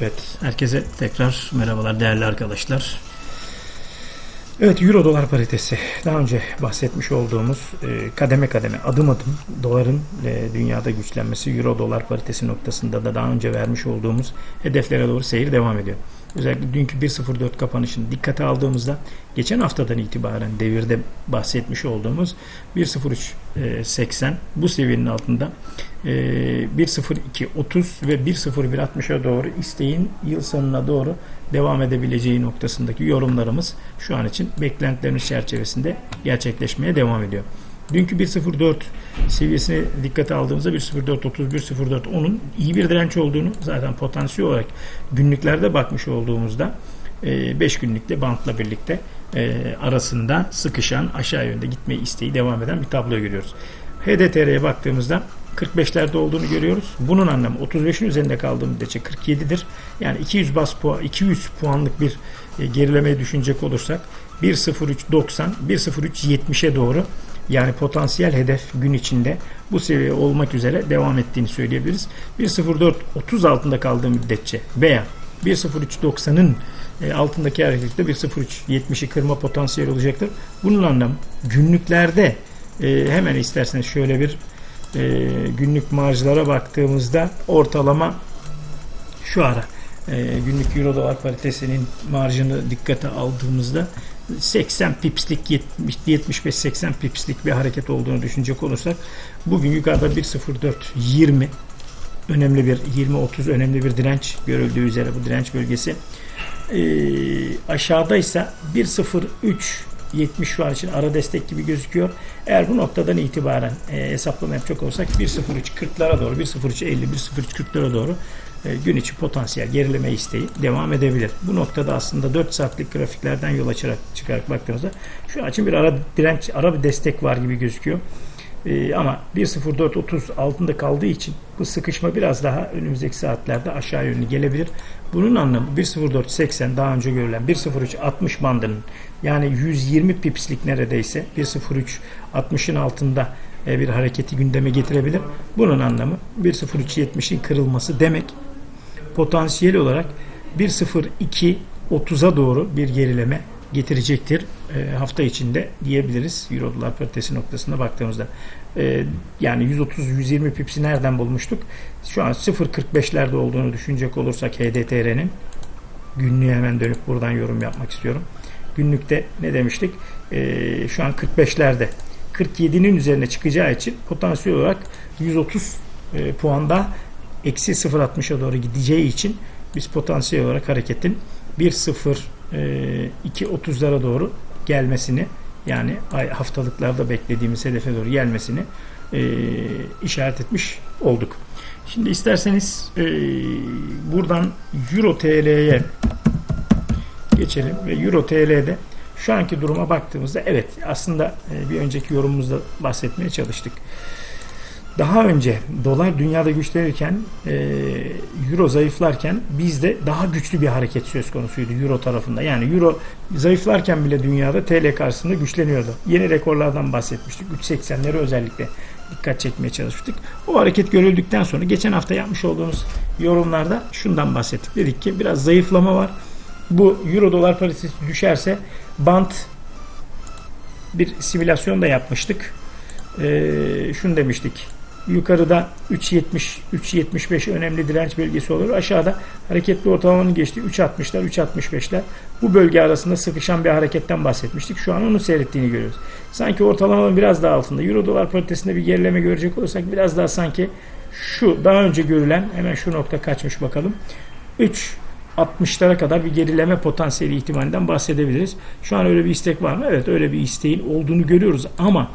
Evet, herkese tekrar merhabalar değerli arkadaşlar. Evet, Euro dolar paritesi. Daha önce bahsetmiş olduğumuz e, kademe kademe, adım adım doların e, dünyada güçlenmesi Euro dolar paritesi noktasında da daha önce vermiş olduğumuz hedeflere doğru seyir devam ediyor. Özellikle dünkü 1.04 kapanışını dikkate aldığımızda geçen haftadan itibaren devirde bahsetmiş olduğumuz 1.03.80 bu seviyenin altında e, 1.02.30 ve 1.01.60'a doğru isteğin yıl sonuna doğru devam edebileceği noktasındaki yorumlarımız şu an için beklentilerimiz çerçevesinde gerçekleşmeye devam ediyor. Dünkü 1.04 seviyesine dikkate aldığımızda 1.04.30, 1.04.10'un iyi bir direnç olduğunu zaten potansiyel olarak günlüklerde bakmış olduğumuzda 5 günlükte bantla birlikte e, arasında sıkışan aşağı yönde gitme isteği devam eden bir tablo görüyoruz. HDTR'ye baktığımızda 45'lerde olduğunu görüyoruz. Bunun anlamı 35'in üzerinde kaldığı müddetçe 47'dir. Yani 200 bas puan, 200 puanlık bir e, gerilemeyi düşünecek olursak 1.03.90, 1.03.70'e doğru yani potansiyel hedef gün içinde bu seviye olmak üzere devam ettiğini söyleyebiliriz. 1.04.30 altında kaldığı müddetçe veya 1.03.90'ın e, altındaki harekette 1.03.70'i kırma potansiyeli olacaktır. Bunun anlamı günlüklerde e, hemen isterseniz şöyle bir e, günlük marjlara baktığımızda ortalama şu ara günlük euro dolar paritesinin marjını dikkate aldığımızda 80 pipslik 75-80 pipslik bir hareket olduğunu düşünecek olursak bugün yukarıda 1.04.20 önemli bir 20-30 önemli bir direnç görüldüğü üzere bu direnç bölgesi. E, aşağıda ise 1.03 70 şu an için ara destek gibi gözüküyor. Eğer bu noktadan itibaren e, hesaplama yapacak olursak 1.03 40'lara doğru 1.03 50 1.03 40'lara doğru e, gün içi potansiyel gerileme isteği devam edebilir. Bu noktada aslında 4 saatlik grafiklerden yola çıkarak, çıkarak baktığımızda şu an için bir ara direnç, ara bir destek var gibi gözüküyor. Ee, ama 1.04.30 altında kaldığı için bu sıkışma biraz daha önümüzdeki saatlerde aşağı yönlü gelebilir. Bunun anlamı 1.04.80 daha önce görülen 1.03.60 bandının yani 120 pipslik neredeyse 1.03.60'ın altında e, bir hareketi gündeme getirebilir. Bunun anlamı 1.03.70'in kırılması demek potansiyel olarak 1.02.30'a doğru bir gerileme getirecektir e, hafta içinde diyebiliriz Euro dolar paritesi noktasında baktığımızda. E, yani 130-120 pipsi nereden bulmuştuk? Şu an 0.45'lerde olduğunu düşünecek olursak HDTR'nin günlüğe hemen dönüp buradan yorum yapmak istiyorum. Günlükte ne demiştik? E, şu an 45'lerde 47'nin üzerine çıkacağı için potansiyel olarak 130 e, puanda eksi 0.60'a doğru gideceği için biz potansiyel olarak hareketin 1.0 2.30'lara doğru gelmesini yani haftalıklarda beklediğimiz hedefe doğru gelmesini e, işaret etmiş olduk. Şimdi isterseniz e, buradan Euro TL'ye geçelim ve Euro TL'de şu anki duruma baktığımızda evet aslında e, bir önceki yorumumuzda bahsetmeye çalıştık. Daha önce dolar dünyada güçlenirken e, euro zayıflarken bizde daha güçlü bir hareket söz konusuydu euro tarafında. Yani euro zayıflarken bile dünyada TL karşısında güçleniyordu. Yeni rekorlardan bahsetmiştik. 3.80'leri özellikle dikkat çekmeye çalışmıştık. O hareket görüldükten sonra geçen hafta yapmış olduğumuz yorumlarda şundan bahsettik. Dedik ki biraz zayıflama var. Bu euro dolar paritesi düşerse bant bir simülasyon da yapmıştık. Ee, şunu demiştik Yukarıda 3.70 3.75 önemli direnç bölgesi olur. Aşağıda hareketli ortalamanın geçtiği 3.60'lar 3.65'ler bu bölge arasında sıkışan bir hareketten bahsetmiştik. Şu an onu seyrettiğini görüyoruz. Sanki ortalamanın biraz daha altında. Euro dolar paritesinde bir gerileme görecek olursak biraz daha sanki şu daha önce görülen hemen şu nokta kaçmış bakalım. 3 60'lara kadar bir gerileme potansiyeli ihtimalinden bahsedebiliriz. Şu an öyle bir istek var mı? Evet öyle bir isteğin olduğunu görüyoruz ama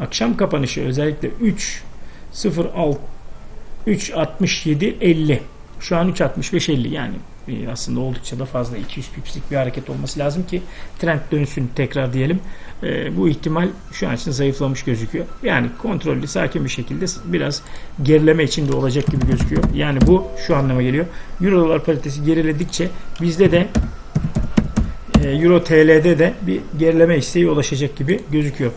akşam kapanışı özellikle 3 06 367 50 şu an 365 50 yani e, aslında oldukça da fazla 200 pipslik bir hareket olması lazım ki trend dönsün tekrar diyelim. E, bu ihtimal şu an için zayıflamış gözüküyor. Yani kontrollü sakin bir şekilde biraz gerileme içinde olacak gibi gözüküyor. Yani bu şu anlama geliyor. Euro dolar paritesi geriledikçe bizde de e, Euro TL'de de bir gerileme isteği ulaşacak gibi gözüküyor.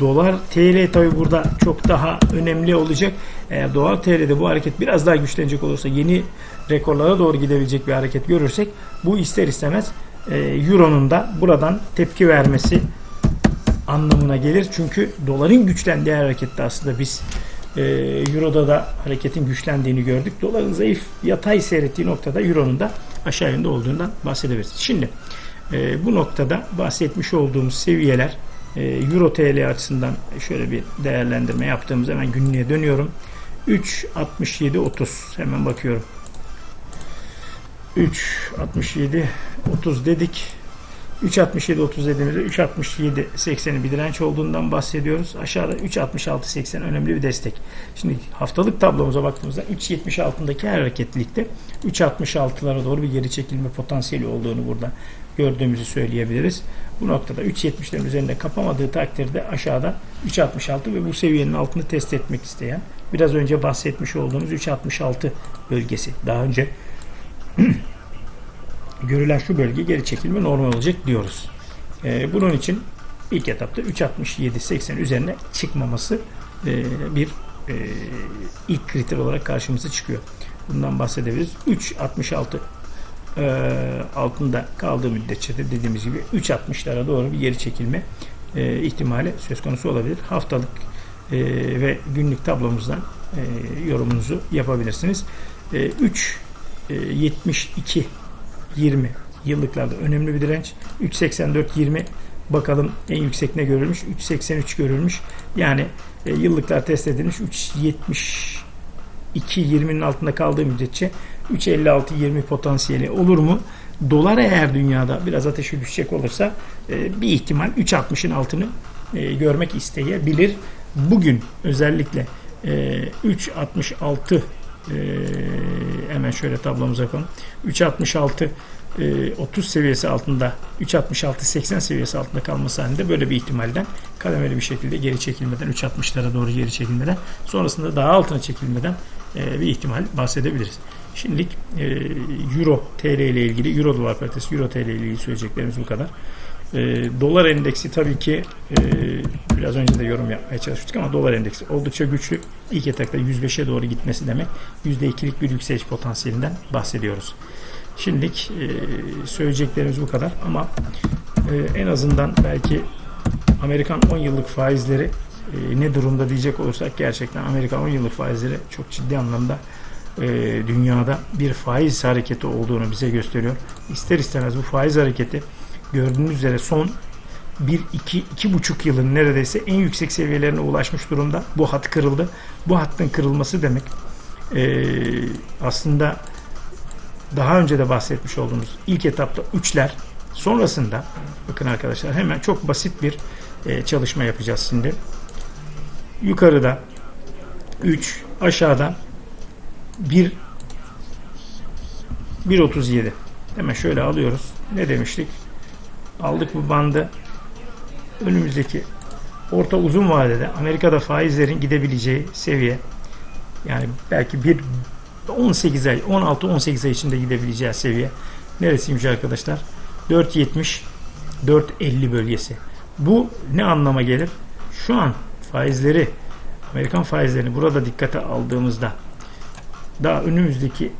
Dolar TL tabi burada çok daha önemli olacak. Eğer dolar TL'de bu hareket biraz daha güçlenecek olursa yeni rekorlara doğru gidebilecek bir hareket görürsek bu ister istemez e, Euro'nun da buradan tepki vermesi anlamına gelir. Çünkü doların güçlendiği harekette aslında biz e, Euro'da da hareketin güçlendiğini gördük. Doların zayıf yatay seyrettiği noktada Euro'nun da aşağı yönde olduğundan bahsedebiliriz. Şimdi e, bu noktada bahsetmiş olduğumuz seviyeler Euro TL açısından şöyle bir değerlendirme yaptığımız hemen günlüğe dönüyorum. 3.67.30 hemen bakıyorum. 3.67 30 dedik. 3.67 30 dediğimizde 3.67 80'in bir direnç olduğundan bahsediyoruz. Aşağıda 3.66 80 önemli bir destek. Şimdi haftalık tablomuza baktığımızda 3.70 altındaki her hareketlilikte 3.66'lara doğru bir geri çekilme potansiyeli olduğunu burada gördüğümüzü söyleyebiliriz. Bu noktada 3.70'lerin üzerinde kapamadığı takdirde aşağıda 3.66 ve bu seviyenin altını test etmek isteyen biraz önce bahsetmiş olduğumuz 3.66 bölgesi. Daha önce görülen şu bölge geri çekilme normal olacak diyoruz. Ee, bunun için ilk etapta 3.67-80 üzerine çıkmaması e, bir e, ilk kriter olarak karşımıza çıkıyor. Bundan bahsedebiliriz. 3.66 e, altında kaldığı müddetçe de dediğimiz gibi 3.60'lara doğru bir geri çekilme ihtimali söz konusu olabilir. Haftalık ve günlük tablomuzdan yorumunuzu yapabilirsiniz. E, 3 e, 72 20 yıllıklarda önemli bir direnç. 3.84 20 bakalım en yüksek ne görülmüş? 3.83 görülmüş. Yani e, yıllıklar test edilmiş 3.72 20'nin altında kaldığı müddetçe 3.56 20 potansiyeli olur mu? Dolar eğer dünyada biraz ateşi düşecek olursa e, bir ihtimal 3.60'ın altını e, görmek isteyebilir. Bugün özellikle e, 3.66 ee, hemen şöyle tablomuza yapalım. 3.66 e, 30 seviyesi altında 3.66 80 seviyesi altında kalması halinde böyle bir ihtimalden kademeli bir şekilde geri çekilmeden 3.60'lara doğru geri çekilmeden sonrasında daha altına çekilmeden e, bir ihtimal bahsedebiliriz. Şimdilik e, Euro TL ile ilgili Euro dolar paritesi Euro TL ile ilgili söyleyeceklerimiz bu kadar. E, dolar endeksi tabii ki e, biraz önce de yorum yapmaya çalıştık ama dolar endeksi oldukça güçlü. İlk etapta 105'e doğru gitmesi demek %2'lik bir yükseliş potansiyelinden bahsediyoruz. Şimdilik e, söyleyeceklerimiz bu kadar ama e, en azından belki Amerikan 10 yıllık faizleri e, ne durumda diyecek olursak gerçekten Amerikan 10 yıllık faizleri çok ciddi anlamda dünyada bir faiz hareketi olduğunu bize gösteriyor. İster istemez bu faiz hareketi gördüğünüz üzere son 1 2 2,5 yılın neredeyse en yüksek seviyelerine ulaşmış durumda. Bu hat kırıldı. Bu hattın kırılması demek e, aslında daha önce de bahsetmiş olduğumuz ilk etapta 3'ler sonrasında bakın arkadaşlar hemen çok basit bir e, çalışma yapacağız şimdi. Yukarıda 3 aşağıda 1 1.37 hemen şöyle alıyoruz. Ne demiştik? Aldık bu bandı. Önümüzdeki orta uzun vadede Amerika'da faizlerin gidebileceği seviye yani belki bir 18 ay 16-18 ay içinde gidebileceği seviye neresiymiş arkadaşlar? 4.70 4.50 bölgesi. Bu ne anlama gelir? Şu an faizleri Amerikan faizlerini burada dikkate aldığımızda daha önümüzdeki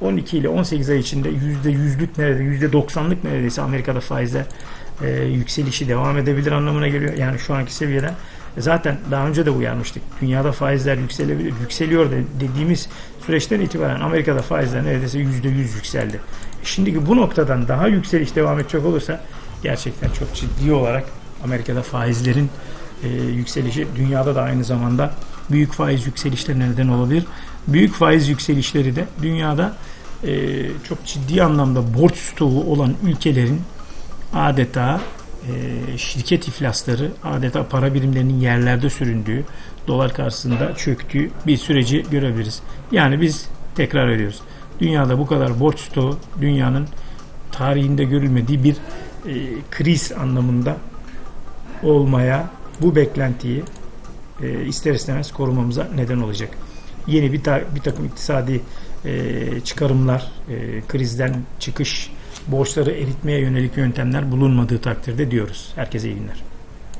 12 ile 18 ay içinde %100'lük nerede %90'lık neredeyse Amerika'da faizler yükselişi devam edebilir anlamına geliyor. Yani şu anki seviyeden zaten daha önce de uyarmıştık. Dünyada faizler yükselebilir, yükseliyor dediğimiz süreçten itibaren Amerika'da faizler neredeyse %100 yükseldi. Şimdiki bu noktadan daha yükseliş devam edecek olursa gerçekten çok ciddi olarak Amerika'da faizlerin e, yükselişi dünyada da aynı zamanda büyük faiz yükselişlerine neden olabilir. Büyük faiz yükselişleri de dünyada e, çok ciddi anlamda borç stoğu olan ülkelerin adeta e, şirket iflasları, adeta para birimlerinin yerlerde süründüğü, dolar karşısında çöktüğü bir süreci görebiliriz. Yani biz tekrar ediyoruz. Dünyada bu kadar borç stoğu dünyanın tarihinde görülmediği bir e, kriz anlamında olmaya bu beklentiyi e, ister istemez korumamıza neden olacak. Yeni bir, ta, bir takım iktisadi e, çıkarımlar, e, krizden çıkış, borçları eritmeye yönelik yöntemler bulunmadığı takdirde diyoruz. Herkese iyi günler.